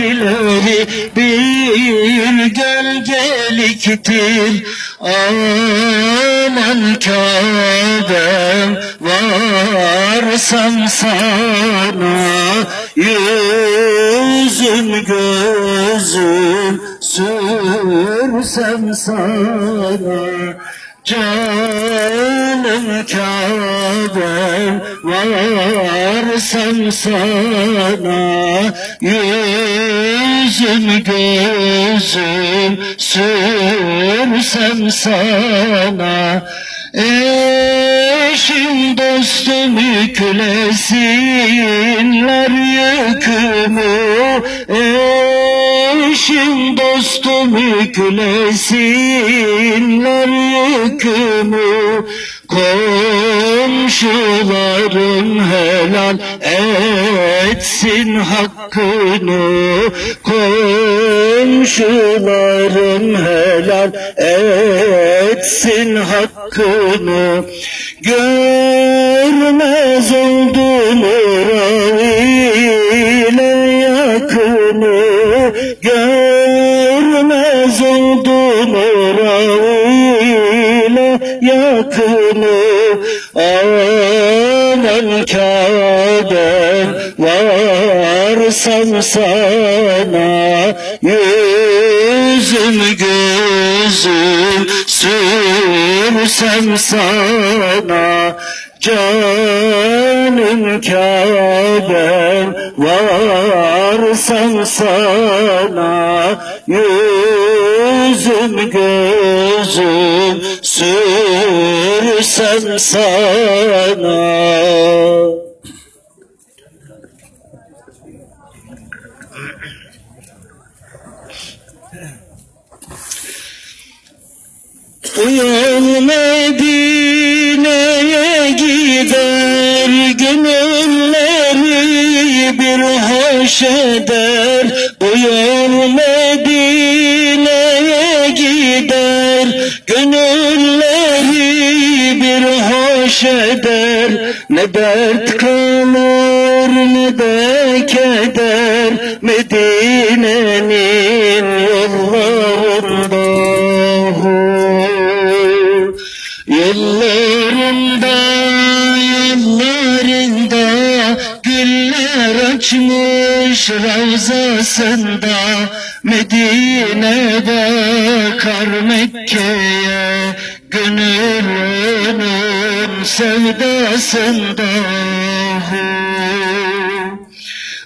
eskileri bir gölgeliktir Aman Kabe'm varsam sana Yüzüm gözüm sürsem sana. Canım Kabe'm varsam sana Yüzüm gözüm sürsem sana. Eşim dostum yüklesinler yükümü. Eşim dostum yüklesinler yükümü Komşularım helal etsin hakkını. Komşularım helal etsin hakkını. Görmez oldum Kabe'm varsam sana Yüzüm gözüm sürsem sana Canım Kabe'm varsam sana Yüzüm gözüm sürsem sana. Uyan Medine'ye Gönülleri bir hoş eder Uyan Medine'ye gider. Gönülleri bir hoş eder Ne dert kalır ne de keder. Medine'nin yollarında Yollarında, yollarında Açmış ravzasında Medine bakar Mekke'ye Gönlünün sevdasında.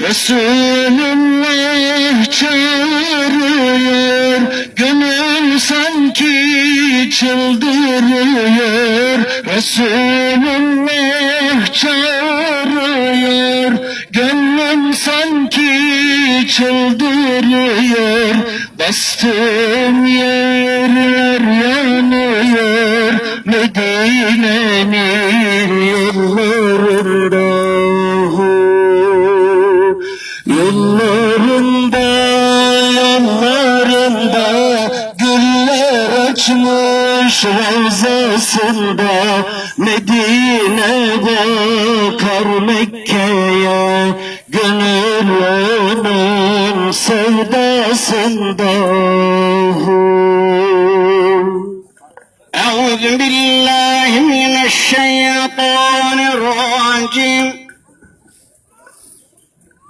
Resulullah çağırıyor Gönül sanki çıldırıyor. Resulullah çağırıyor Gönlüm sanki çıldırıyor Bastığım yerler bırakmış Ravzasında Medine'de Kar Mekke'ye Gönüllünün sevdasında. Euzu billahi mineşşeytanirracim.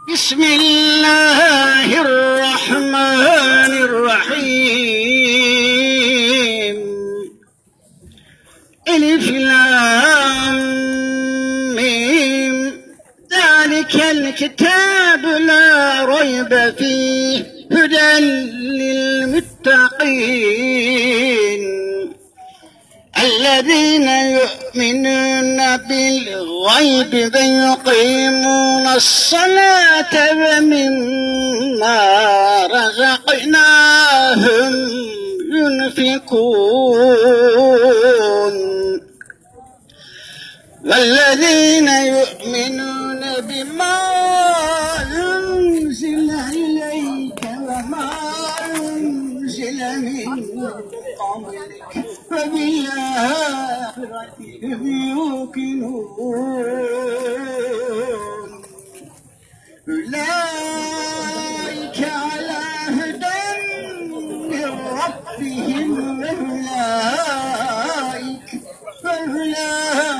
Bismillahirrahmanirrahim. ريب فيه هدى للمتقين الذين يؤمنون بالغيب ويقيمون الصلاة ومما رزقناهم ينفقون والذين يؤمنون بما فبالآخرة هم يوقنون أولئك على هدى من ربهم أولئك فأولئك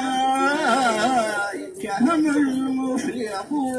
هم المفلحون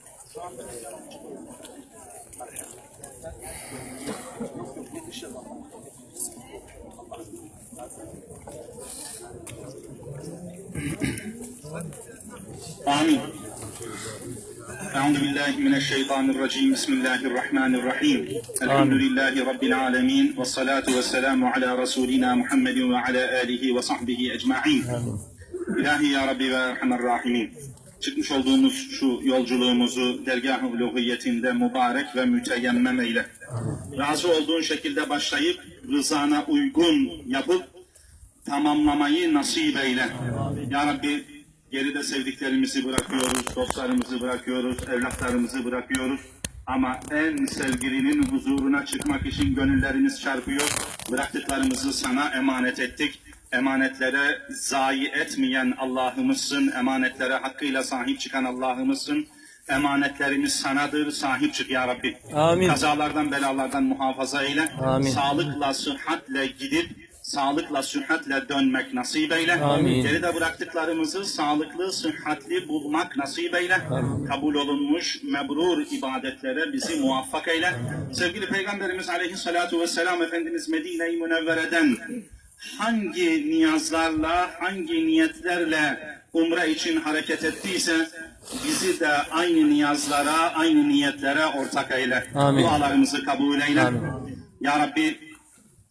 آمين. أعوذ بالله من الشيطان الرجيم. بسم الله الرحمن الرحيم. الحمد لله رب العالمين والصلاة والسلام على رسولنا محمد وعلى آله وصحبه أجمعين. İlahi Ya Rabbi ve Erhamer Rahimin Çıkmış olduğumuz şu yolculuğumuzu dergah-ı uluhiyetinde mübarek ve müteyemmem eyle. Razı olduğun şekilde başlayıp rızana uygun yapıp tamamlamayı nasip eyle. Ya Rabbi geride sevdiklerimizi bırakıyoruz, dostlarımızı bırakıyoruz, evlatlarımızı bırakıyoruz. Ama en sevgilinin huzuruna çıkmak için gönüllerimiz çarpıyor. Bıraktıklarımızı sana emanet ettik. Emanetlere zayi etmeyen Allah'ımızsın. Emanetlere hakkıyla sahip çıkan Allah'ımızsın. Emanetlerimiz sanadır. Sahip çık ya Rabbi. Amin. Kazalardan, belalardan muhafaza eyle. Amin. Sağlıkla, sıhhatle gidip sağlıkla, sıhhatle dönmek nasip eyle. Amin. Geride bıraktıklarımızı sağlıklı, sıhhatli bulmak nasip eyle. Kabul olunmuş, mebrur ibadetlere bizi muvaffak eyle. Sevgili Peygamberimiz Aleyhissalatu vesselam Efendimiz Medine-i Münevvere'den hangi niyazlarla, hangi niyetlerle umre için hareket ettiyse bizi de aynı niyazlara, aynı niyetlere ortak eyle. Amin. Dualarımızı kabul eyle. Amin. Ya Rabbi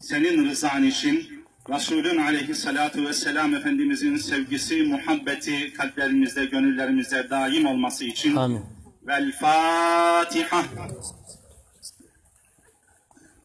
senin rızan için Resulün aleyhissalatu vesselam Efendimizin sevgisi, muhabbeti kalplerimizde, gönüllerimizde daim olması için Amin. Vel Fatiha.